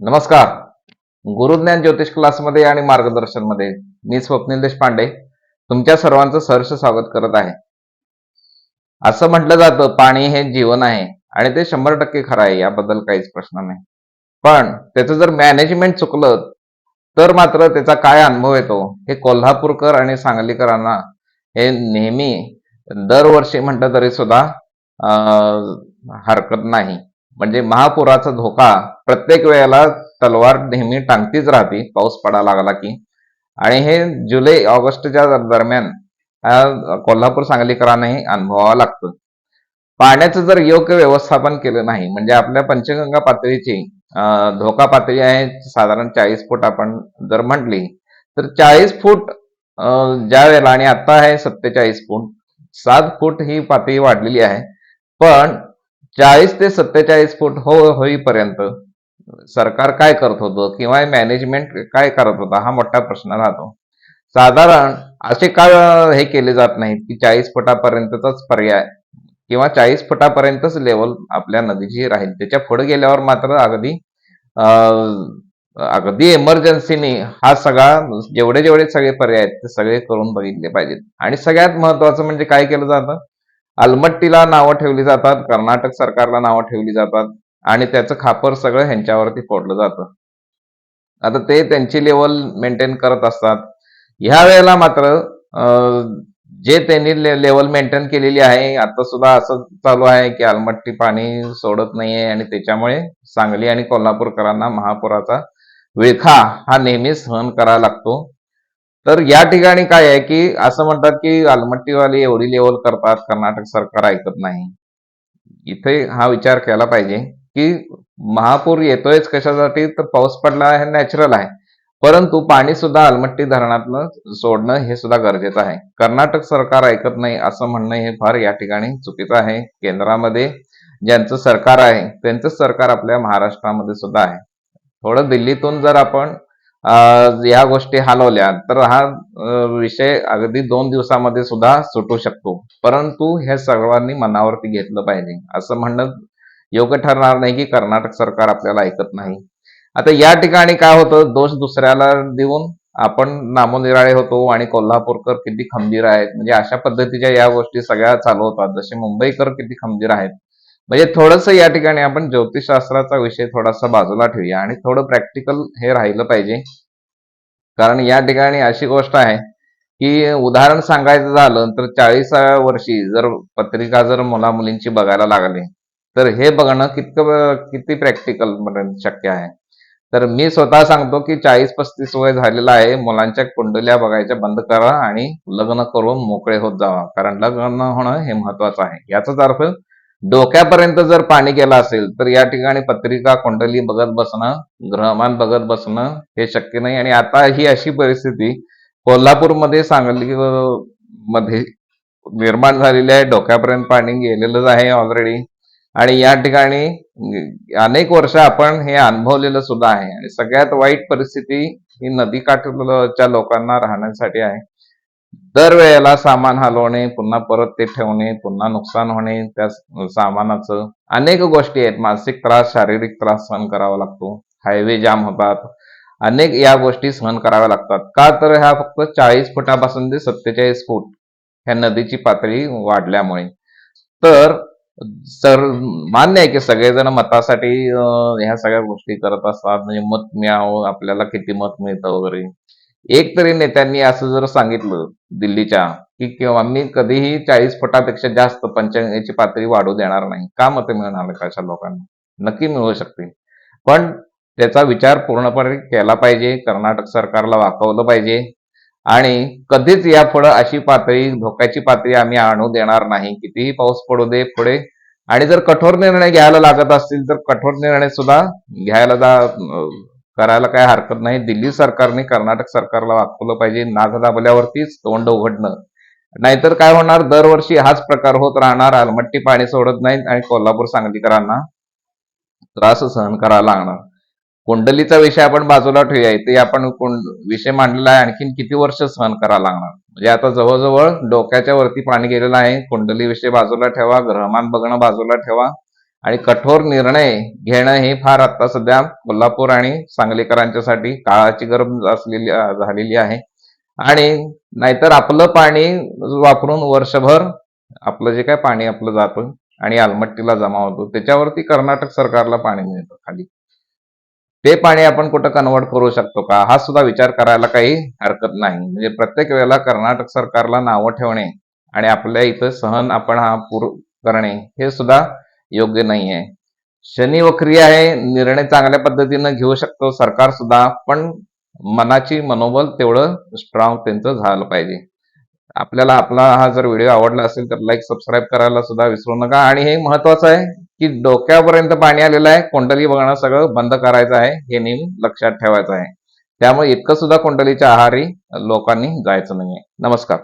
नमस्कार. गुरुज्ञान ज्योतिष क्लासमध्ये आणि मार्गदर्शनमध्ये मी स्वप्नील देशपांडे तुमच्या सर्वांचं सहर्ष स्वागत करत आहे. असं म्हटलं जातं पाणी हे जीवन आहे आणि ते शंभर टक्के खरं आहे याबद्दल काहीच प्रश्न नाही. पण त्याचं जर मॅनेजमेंट चुकलं तर मात्र त्याचा काय अनुभव येतो? हे कोल्हापूरकर आणि सांगलीकरांना हे नेहमी दरवर्षी म्हटलं तरी सुद्धा हरकत नाही. म्हणजे महापुराचा धोका प्रत्येक वेळेला तलवार नेहमी टांगतीच राहते पाऊस पडा लागला की. आणि हे जुलै ऑगस्टच्या दरम्यान कोल्हापूर सांगलीकरांनाही अनुभवावं लागतं. पाण्याचं जर योग्य व्यवस्थापन केलं नाही म्हणजे आपल्या पंचगंगा पातळीची धोका पातळी आहे साधारण चाळीस फूट आपण जर म्हटली तर चाळीस फूट ज्या वेळेला आणि आता आहे सत्तेचाळीस फूट सात फूट ही पातळी वाढलेली आहे पण चाळीस ते सत्तेचाळीस फूट हो होईपर्यंत सरकार काय करत होतं किंवा मॅनेजमेंट काय करत होता हा मोठा प्रश्न राहतो. साधारण असे का हे केले जात नाहीत की चाळीस फुटापर्यंतचाच पर्याय किंवा चाळीस फुटापर्यंतच लेवल आपल्या नदीची राहील? त्याच्या पुढे गेल्यावर मात्र अगदी अगदी इमर्जन्सीने हा सगळा जेवढे जेवढे सगळे पर्याय आहेत ते सगळे करून बघितले पाहिजेत. आणि सगळ्यात महत्वाचं म्हणजे काय केलं जातं? अलमट्टीला नावं ठेवली जातात कर्नाटक सरकारला नावं ठेवली जातात. आणि त्याचं खापर सगळं ह्यांच्यावरती फोडलं जातं. आता ते त्यांची लेवल मेंटेन करत असतात. ह्या वेळेला मात्र जे त्यांनी लेवल मेंटेन केलेली आहे आता सुद्धा असं चालू आहे की अलमट्टी पाणी सोडत नाहीये आणि त्याच्यामुळे सांगली आणि कोल्हापूरकरांना महापुराचा विळखा हा नेहमी सहन करावा लागतो. तर या ठिकाणी काय आहे की असं म्हणतात की अलमट्टीवाली एवढी लेवल करतात कर्नाटक सरकार ऐकत नाही. इथे हा विचार केला पाहिजे. की महापूर येतोयच कशासाठी? तर पाऊस पडला हे नॅचरल आहे. परंतु पाणी सुद्धा अलमट्टी धरणातलं सोडणं हे सुद्धा गरजेचं आहे. कर्नाटक सरकार ऐकत नाही असं म्हणणं हे फार या ठिकाणी चुकीचं आहे. केंद्रामध्ये ज्यांचं सरकार आहे त्यांचं सरकार आपल्या महाराष्ट्रामध्ये सुद्धा आहे. थोडं दिल्लीतून जर आपण या गोष्टी हलवल्या तर हा विषय अगदी दोन दिवसामध्ये सुद्धा सुटू शकतो. परंतु हे सर्वांनी मनावरती घेतलं पाहिजे असं म्हणणं योग्य ठरणार नाही की कर्नाटक सरकार आपल्याला ऐकत नाही. आता या ठिकाणी काय होतं? दोष दुसऱ्याला देऊन आपण नामोनिराळे होतो आणि कोल्हापूरकर किती खंबीर आहेत. म्हणजे अशा पद्धतीच्या या गोष्टी सगळ्या चालू होतात. जसे मुंबईकर किती खंबीर आहेत. म्हणजे थोडंसं या ठिकाणी आपण ज्योतिषशास्त्राचा विषय थोडासा बाजूला ठेवूया आणि थोडं प्रॅक्टिकल हे राहिलं पाहिजे. कारण या ठिकाणी अशी गोष्ट आहे की उदाहरण सांगायचं झालं तर चाळीसाव्या वर्षी जर पत्रिका जर मुला मुलींची बघायला लागली तर हे बघणं कितकं किती प्रॅक्टिकल शक्य आहे? तर मी स्वतः सांगतो की चाळीस पस्तीस वय झालेलं आहे. मुलांच्या कुंडल्या बघायच्या बंद करा आणि लग्न करून मोकळे होत जावा. कारण लग्न होणं हे महत्वाचं आहे. याचाच अर्थ डोक्यापर्यंत जर पाणी गेलं असेल तर या ठिकाणी पत्रिका कुंडली बघत बसणं ग्रहमान बघत बसणं हे शक्य नाही. आणि आता ही अशी परिस्थिती कोल्हापूरमध्ये सांगली मध्ये निर्माण झालेली आहे. डोक्यापर्यंत पाणी गेलेलंच आहे ऑलरेडी आणि या ठिकाणी अनेक वर्ष आपण हे अनुभवलेलं सुद्धा आहे. आणि सगळ्यात वाईट परिस्थिती ही नदीकाठच्या लोकांना राहण्यासाठी आहे. दरवेळेला सामान हलवणे पुन्हा परत ते ठेवणे पुन्हा नुकसान होणे त्या सामानाचं अनेक गोष्टी आहेत. मानसिक त्रास शारीरिक त्रास सहन करावा लागतो. हायवे जाम होतात. अनेक या गोष्टी सहन कराव्या लागतात. का तर ह्या फक्त चाळीस फुटापासून ते सत्तेचाळीस फूट ह्या नदीची पातळी वाढल्यामुळे. तर सर मान्य आहे की सगळेजण मतासाठी अं, ह्या सगळ्या गोष्टी करत असतात. म्हणजे मत मिळावं आपल्याला किती मत मिळतं वगैरे. एक तरी नेत्यांनी असं जर सांगितलं दिल्लीच्या की किंवा मी कधीही चाळीस फुटापेक्षा जास्त पंचगंगेची पातळी वाढू देणार नाही. का मतं मिळणार कशा लोकांना? नक्की मिळू शकते. पण त्याचा विचार पूर्णपणे केला पाहिजे. कर्नाटक सरकारला वाकवलं पाहिजे. आणि कधीच यापुढे अशी पातळी धोक्याची पातळी आम्ही आणू देणार नाही. कितीही पाऊस पडू दे पुढे. आणि जर कठोर निर्णय घ्यायला लागत असतील तर कठोर निर्णय सुद्धा घ्यायला जा करायला काय हरकत नाही. दिल्ली सरकारने कर्नाटक सरकारला वाकवलं पाहिजे. नाग दाबल्यावरतीच तोंड उघडणं. नाहीतर काय होणार? दरवर्षी हाच प्रकार होत राहणार. अलमट्टी पाणी सोडत नाहीत आणि कोल्हापूर सांगलीकरांना त्रास सहन करावा लागणार. कुंडलीचा विषय आपण बाजूला ठेवूया. इथे आपण कुंड विषय मांडलेला आहे. आणखीन किती वर्ष सहन करावं लागणार? म्हणजे आता जवळजवळ डोक्याच्या वरती पाणी गेलेलं आहे. कुंडली विषय बाजूला ठेवा. ग्रहमान बघणं बाजूला ठेवा. आणि कठोर निर्णय घेणं हे फार आता सध्या कोल्हापूर आणि सांगलीकरांच्यासाठी काळाची गरज असलेली झालेली आहे. आणि नाहीतर आपलं पाणी वापरून वर्षभर आपलं जे काय पाणी आपलं जातं आणि आलमट्टीला जमा होतो. त्याच्यावरती कर्नाटक सरकारला पाणी मिळतं खाली. ते पाणी आपण कुठं कन्वर्ट करू शकतो का? हा सुद्धा विचार करायला काही हरकत नाही. म्हणजे प्रत्येक वेळेला कर्नाटक सरकारला नावं ठेवणे आणि आपल्या इथं सहन आपण हा पूर करणे हे सुद्धा योग्य नाही आहे शनी वक्री आहे निर्णय चांगल्या पद्धतीनं घेऊ शकतो सरकार सुद्धा पण मनाची मनोबल तेवढं स्ट्रॉंग त्यांचं झालं पाहिजे. आपल्याला आपला हा जर व्हिडिओ आवडला असेल तर लाईक सबस्क्राईब करायला सुद्धा विसरू नका. आणि हे महत्वाचं आहे की डोक्यापर्यंत पाणी आलेलं आहे कुंडली बघणं सगळं बंद करायचं आहे हे नेहमी लक्षात ठेवायचं आहे. त्यामुळे इतकं सुद्धा कुंडलीच्या आहारी लोकांनी जायचं नाहीये. नमस्कार.